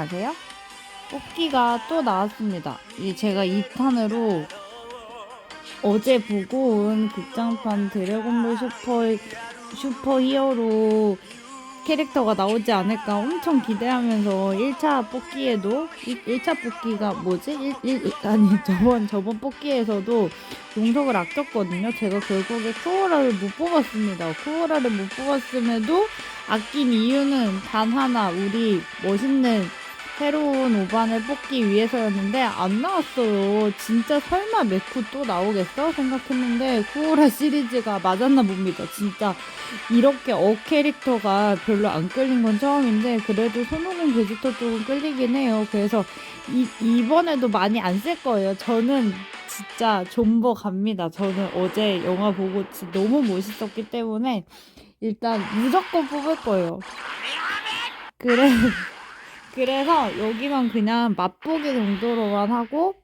아세요? 뽑기가 또 나왔습니다. 이 제가 2탄으로 어제 보고 온 극장판 드래곤볼 슈퍼 슈퍼 히어로 캐릭터가 나오지 않을까 엄청 기대하면서 1차 뽑기에도 1, 차 뽑기가 뭐지? 1, 1, 아니 저번 저번 뽑기에서도 용석을 아꼈거든요. 제가 결국에 쿠오라를 못 뽑았습니다. 쿠오라를 못 뽑았음에도 아낀 이유는 단 하나 우리 멋있는 새로운 오반을 뽑기 위해서였는데 안 나왔어요. 진짜 설마 메쿠 또 나오겠어? 생각했는데 쿠오라 시리즈가 맞았나 봅니다. 진짜 이렇게 어 캐릭터가 별로 안 끌린 건 처음인데 그래도 손오공 베지터 쪽은 끌리긴 해요. 그래서 이, 이번에도 많이 안 쓸 거예요. 저는 진짜 존버 갑니다. 저는 어제 영화 보고 너무 멋있었기 때문에 일단 무조건 뽑을 거예요. 그래 그래서 여기만 그냥 맛보기 정도로만 하고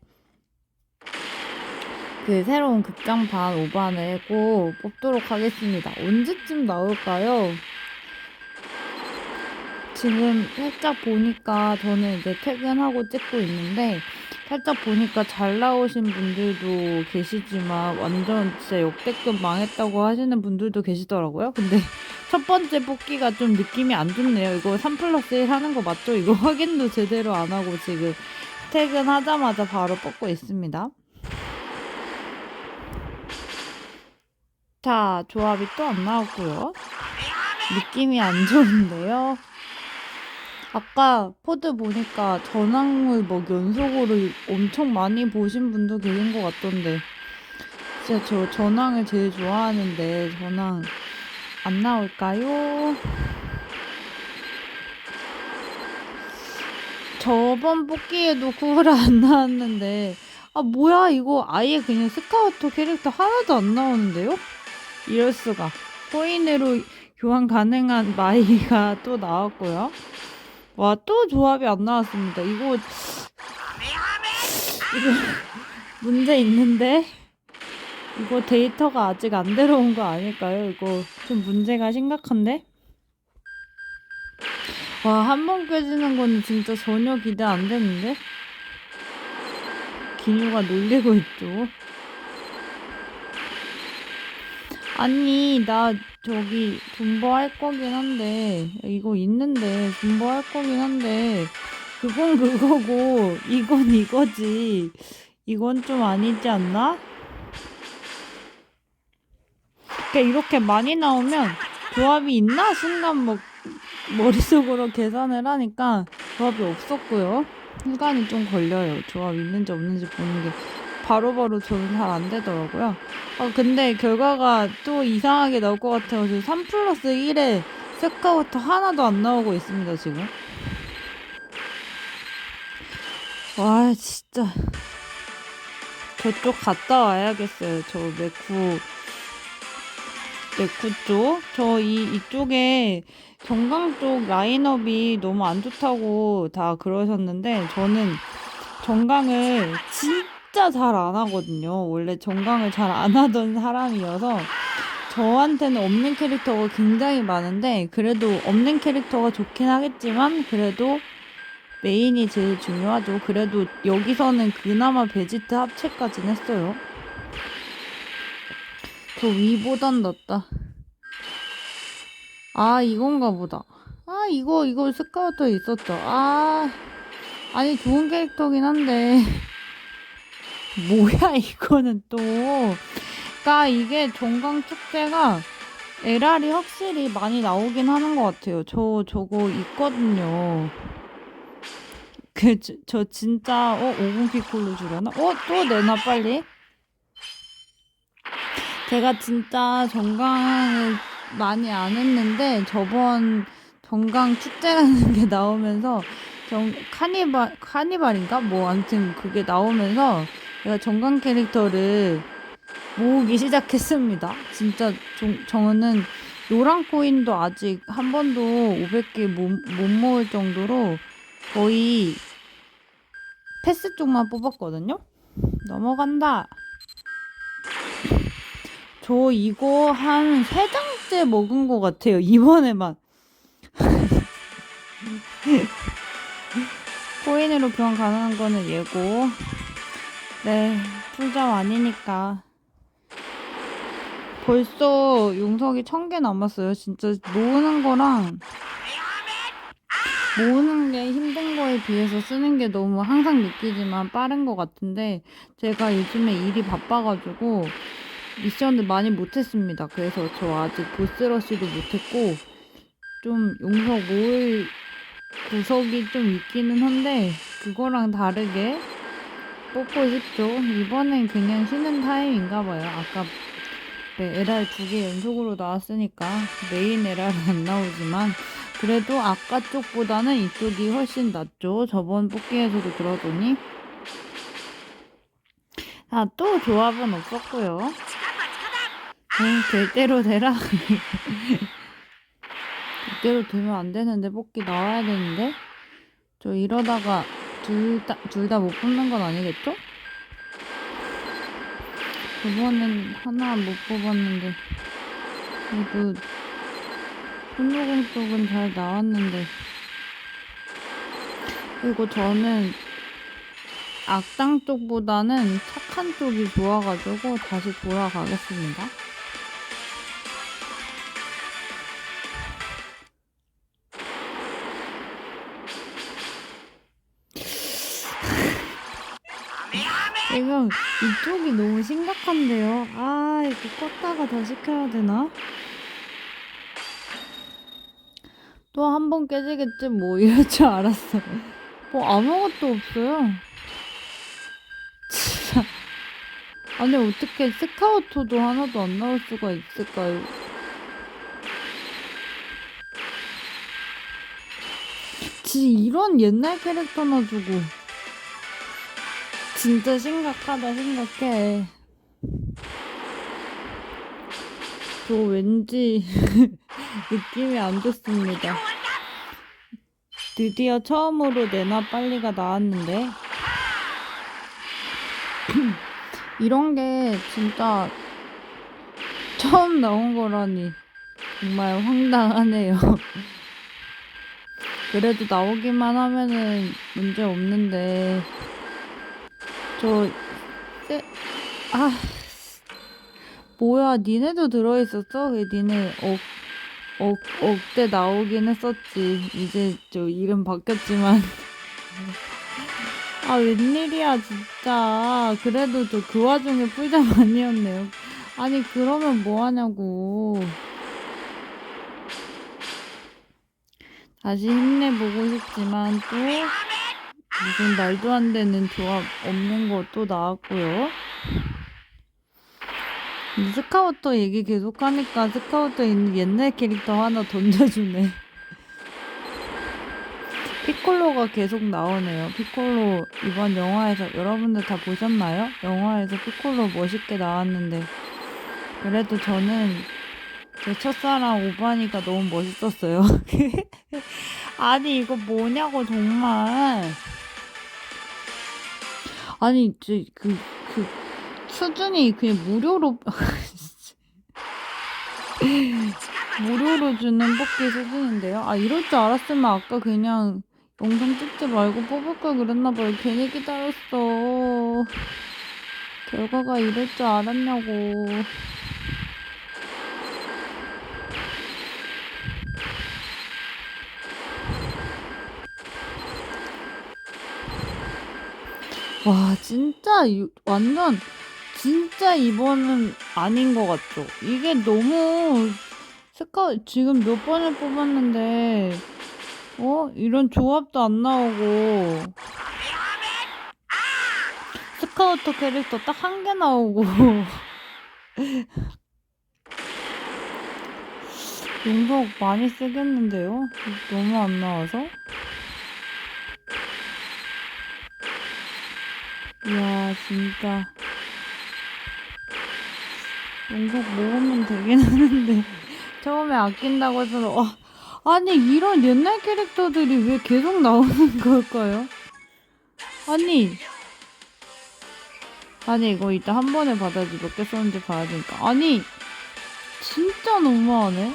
그 새로운 극장판 5반을 꼭 뽑도록 하겠습니다. 언제쯤 나올까요? 지금 살짝 보니까 저는 이제 퇴근하고 찍고 있는데 살짝 보니까 잘 나오신 분들도 계시지만 완전 진짜 역대급 망했다고 하시는 분들도 계시더라고요. 근데 첫 번째 뽑기가 좀 느낌이 안 좋네요. 이거 3 플러스 1 하는 거 맞죠? 이거 확인도 제대로 안 하고 지금 퇴근하자마자 바로 뽑고 있습니다. 자, 조합이 또 안 나왔고요. 느낌이 안 좋은데요. 아까 포드 보니까 전황을 뭐 연속으로 엄청 많이 보신 분도 계신 것 같던데. 진짜 저 전황을 제일 좋아하는데 전황 안 나올까요? 저번 뽑기에도 쿠브라 안 나왔는데 아 뭐야 이거 아예 그냥 스카우터 캐릭터 하나도 안 나오는데요? 이럴 수가 코인으로 교환 가능한 마이가 또 나왔고요. 와 또 조합이 안 나왔습니다. 이거 이거 문제 있는데 이거 데이터가 아직 안 들어온 거 아닐까요? 이거 좀 문제가 심각한데? 와, 한 번 깨지는 거는 진짜 전혀 기대 안 되는데? 기뉴가 놀리고 있죠. 아니, 나 저기 존버 할 거긴 한데, 이거 있는데, 존버 할 거긴 한데, 그건 그거고, 이건 이거지. 이건 좀 아니지 않나? 그러니까 이렇게 많이 나오면 조합이 있나 순간 뭐 머릿속으로 계산을 하니까 조합이 없었고요. 시간이 좀 걸려요. 조합 있는지 없는지 보는 게 바로바로 저는 잘 안 되더라고요. 아 근데 결과가 또 이상하게 나올 것 같아서 3 플러스 1에 스카우터 하나도 안 나오고 있습니다 지금. 와 진짜 저쪽 갔다 와야겠어요. 저 메쿠 메쿠 쪽. 저 이 이쪽에 정강 쪽 라인업이 너무 안 좋다고 다 그러셨는데 저는 정강을 진 짜 잘 안 하거든요. 원래 정강을 잘 안 하던 사람이어서 저한테는 없는 캐릭터가 굉장히 많은데 그래도 없는 캐릭터가 좋긴 하겠지만 그래도 메인이 제일 중요하죠. 그래도 여기서는 그나마 베지트 합체까지는 했어요. 저 위보단 낫다. 아, 이건가 보다. 아, 이거, 이거 스카우터 있었죠. 아, 아니, 좋은 캐릭터긴 한데. 뭐야, 이거는 또. 그니까 이게 종강 축제가 LR이 확실히 많이 나오긴 하는 것 같아요. 저, 저거 있거든요. 그, 저, 저 진짜, 어, 5분 피콜로 주려나? 어, 또 내놔, 빨리. 제가 진짜 정강을 많이 안 했는데 저번 정강 축제라는 게 나오면서 정 카니발 카니발인가 뭐 아무튼 그게 나오면서 제가 정강 캐릭터를 모으기 시작했습니다. 진짜 정, 저는 노란 코인도 아직 한 번도 500개 못, 못 모을 정도로 거의 패스 쪽만 뽑았거든요. 넘어간다. 저 이거 한 세 장째 먹은 것 같아요. 이번에만. 코인으로 교환 가능한 거는 예고. 네, 풀점 아니니까. 벌써 용석이 천 개 남았어요. 진짜 모으는 거랑 모으는 게 힘든 거에 비해서 쓰는 게 너무 항상 느끼지만 빠른 것 같은데 제가 요즘에 일이 바빠가지고 미션을 많이 못했습니다. 그래서 저 아직 보스러시도 못했고 좀 용석 모을 구석이 좀 있기는 한데 그거랑 다르게 뽑고 싶죠. 이번엔 그냥 쉬는 타임인가 봐요. 아까 네, LR 두 개 연속으로 나왔으니까 메인 LR은 안 나오지만 그래도 아까 쪽보다는 이쪽이 훨씬 낫죠. 저번 뽑기에서도 그러더니 아, 또 조합은 없었고요. 에이, 될 대로 되라. 이대로 되면 안 되는데 뽑기 나와야 되는데 저 이러다가 둘 다 못 뽑는 건 아니겠죠? 저번엔 하나 못 뽑았는데 그래도 손오공 쪽은 잘 나왔는데 그리고 저는 악당 쪽보다는 착한 쪽이 좋아가지고 다시 돌아가겠습니다. 이쪽이 너무 심각한데요. 아, 이거 껐다가 더 시켜야 되나? 또 한 번 깨지겠지, 뭐, 이럴 줄 알았어. 뭐, 아무것도 없어요. 진짜. 아니, 어떻게 스카우터도 하나도 안 나올 수가 있을까요? 진짜 이런 옛날 캐릭터나 주고. 진짜 심각하다 생각해. 저 왠지 느낌이 안 좋습니다. 드디어 처음으로 내나 빨리가 나왔는데 이런 게 진짜 처음 나온 거라니 정말 황당하네요. 그래도 나오기만 하면은 문제 없는데 저, 쎄, 아, 뭐야, 니네도 들어있었어? 왜 니네 억, 억, 억대 나오긴 했었지. 이제 저 이름 바뀌었지만. 아, 웬일이야, 진짜. 그래도 저 그 와중에 풀잠 아니었네요. 아니, 그러면 뭐 하냐고. 다시 힘내보고 싶지만 또 무슨 말도 안 되는 조합 없는 거 또 나왔고요. 이 스카우터 얘기 계속 하니까 스카우터 있는 옛날 캐릭터 하나 던져주네. 피콜로가 계속 나오네요. 피콜로 이번 영화에서 여러분들 다 보셨나요? 영화에서 피콜로 멋있게 나왔는데 그래도 저는 제 첫사랑 오바니가 너무 멋있었어요. 아니 이거 뭐냐고 정말. 아니 이제 그, 그 수준이 그냥 무료로 무료로 주는 뽑기 수준인데요. 아 이럴 줄 알았으면 아까 그냥 영상 찍지 말고 뽑을 걸 그랬나 봐요. 괜히 기다렸어. 결과가 이럴 줄 알았냐고. 와 진짜 이- 완전 진짜 이번은 아닌 것 같죠? 이게 너무 스카 지금 몇 번을 뽑았는데 어 이런 조합도 안 나오고 스카우터 캐릭터 딱 한 개 나오고 용석 많이 쓰겠는데요? 너무 안 나와서 이야 진짜. 용석 모으면 되긴 하는데. 처음에 아낀다고 해서 와 아니 이런 옛날 캐릭터들이 왜 계속 나오는 걸까요? 아니. 아니 이거 이따 한 번에 받아야지. 몇 개 썼는지 봐야 되니까. 아니. 진짜 너무하네.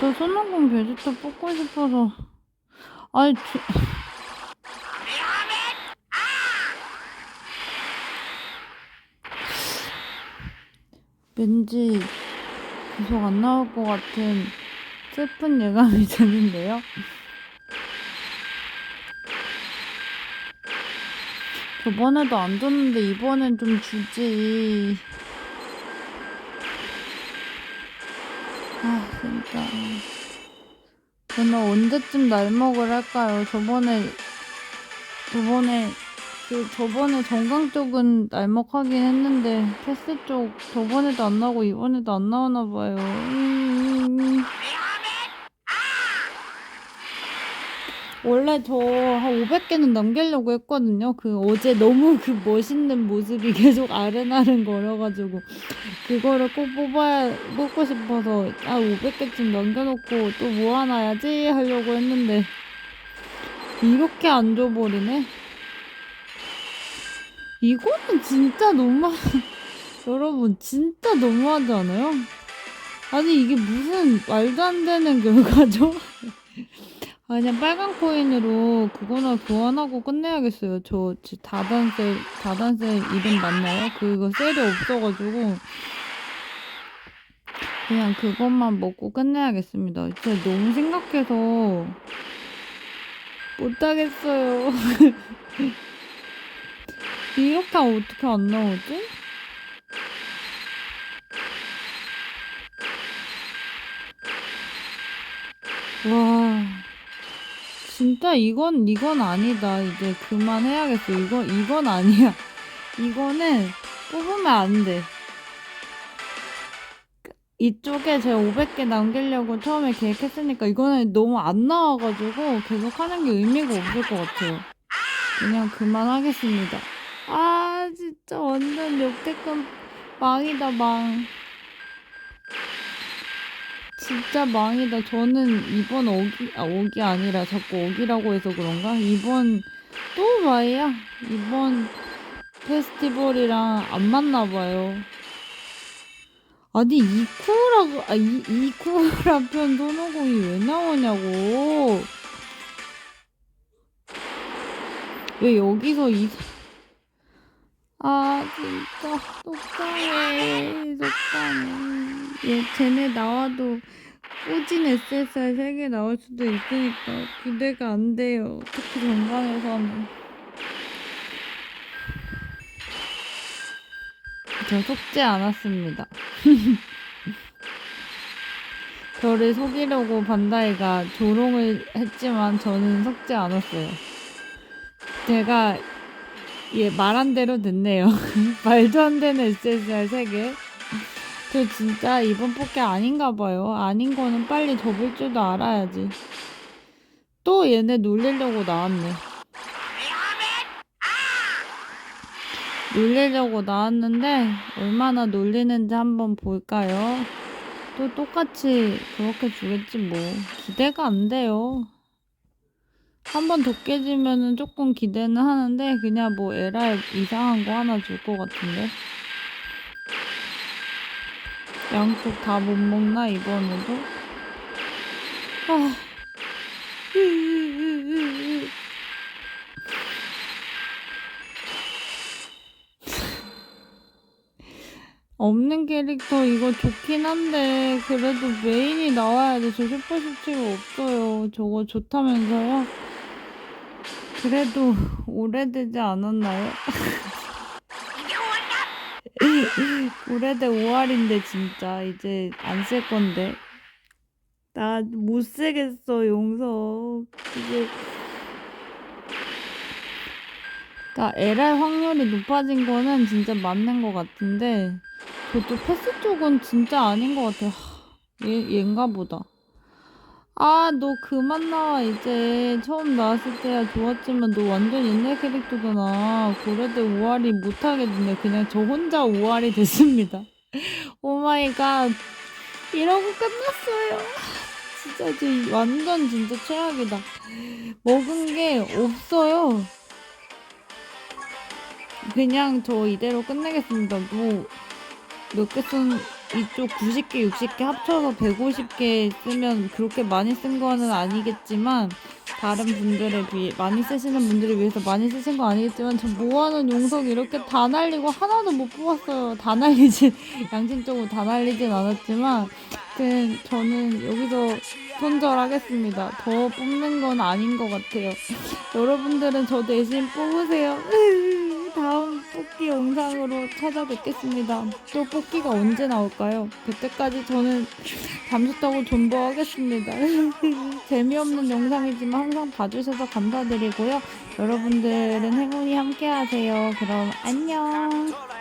저 손오공 베지터 뽑고 싶어서. 아니, 저... 왠지 계속 안 나올 것 같은 슬픈 예감이 드는데요. 저번에도 안 줬는데 이번엔 좀 주지. 아 진짜. 저는 언제쯤 날먹을 할까요? 저번에 저번에 그 저번에 정강 쪽은 날먹하긴 했는데 패스 쪽 저번에도 안 나오고 이번에도 안 나오나 봐요. 음. 원래 저 한 500개는 넘기려고 했거든요. 그 어제 너무 그 멋있는 모습이 계속 아른아른 거려가지고 그거를 꼭 뽑아야 뽑고 싶어서 아 500개쯤 넘겨놓고 또뭐 하나 야지 하려고 했는데 이렇게 안 줘버리네. 이거는 진짜 너무 여러분 진짜 너무하지 않아요? 아니 이게 무슨 말도 안 되는 결과죠? 아, 그냥 빨간 코인으로 그거나 교환하고 끝내야겠어요. 저 지- 다단 셀 다단 셀 이름 맞나요? 그거 셀이 없어가지고 그냥 그것만 먹고 끝내야겠습니다. 진짜 너무 생각해서 못하겠어요. 이렇게 어떻게 안 나오지? 와. 진짜 이건 이건 아니다. 이제 그만해야겠어. 이건 이건 아니야. 이거는 뽑으면 안 돼. 이쪽에 제가 500개 남기려고 처음에 계획했으니까 이거는 너무 안 나와가지고 계속 하는 게 의미가 없을 것 같아요. 그냥 그만하겠습니다. 아 진짜 완전 역대급 망이다 망. 진짜 망이다. 저는 이번 어기, 아, 어기 아니라 자꾸 어기라고 해서 그런가? 이번 또 마이야. 이번 페스티벌이랑 안 맞나 봐요. 아니, 이쿠라고, 아, 이, 이쿠라 편 손오공이 왜 나오냐고. 왜 여기서 이, 아, 진짜, 속상해. 속상해. 얘, 쟤네 나와도 꾸진 SSR 3개 나올 수도 있으니까 기대가 안 돼요. 특히 전강에서는. 저 속지 않았습니다. 저를 속이려고 반다이가 조롱을 했지만 저는 속지 않았어요. 제가 얘 말한 대로 됐네요. 말도 안 되는 SSR 3개. 저 진짜 이번 뽑기 아닌가 봐요. 아닌 거는 빨리 접을 줄도 알아야지. 또 얘네 놀리려고 나왔네. 놀리려고 나왔는데 얼마나 놀리는지 한번 볼까요? 또 똑같이 그렇게 주겠지 뭐. 기대가 안 돼요. 한번더 깨지면은 조금 기대는 하는데 그냥 뭐 에라이 이상한 거 하나 줄 것 같은데. 양쪽 다 못 먹나 이번에도? 아. 없는 캐릭터 이거 좋긴 한데 그래도 메인이 나와야 돼. 저 슈퍼 슈치가 없어요. 저거 좋다면서요? 그래도 오래되지 않았나요? 오래된 5알인데 진짜 이제 안 쓸 건데. 나 못 쓰겠어 용서. 이제. 그러니까 LR 확률이 높아진 거는 진짜 맞는 것 같은데 저쪽 패스 쪽은 진짜 아닌 것 같아. 하, 얘, 얘인가 보다 아 너 그만 나와 이제. 처음 나왔을 때야 좋았지만 너 완전 옛날 캐릭터잖아. 고래대 5알이 못하겠네. 그냥 저 혼자 5알이 됐습니다. 오 마이 갓. 이러고 끝났어요. 진짜 저 완전 진짜 최악이다. 먹은 게 없어요. 그냥 저 이대로 끝내겠습니다. 뭐 몇개 쓴 이쪽 90개, 60개 합쳐서 150개 쓰면 그렇게 많이 쓴 거는 아니겠지만 다른 분들에 비해 많이 쓰시는 분들을 위해서 많이 쓰신 거 아니겠지만 저 모아놓은 용석 이렇게 다 날리고 하나도 못 뽑았어요. 다 날리진 양심적으로 다 날리진 않았지만 아무튼 저는 여기서 손절하겠습니다. 더 뽑는 건 아닌 것 같아요. 여러분들은 저 대신 뽑으세요. 다음 뽑기 영상으로 찾아뵙겠습니다. 또 뽑기가 언제 나올까요? 그때까지 저는 잠수 타고 존버하겠습니다. 재미없는 영상이지만 항상 봐주셔서 감사드리고요. 여러분들은 행운이 함께 하세요. 그럼 안녕.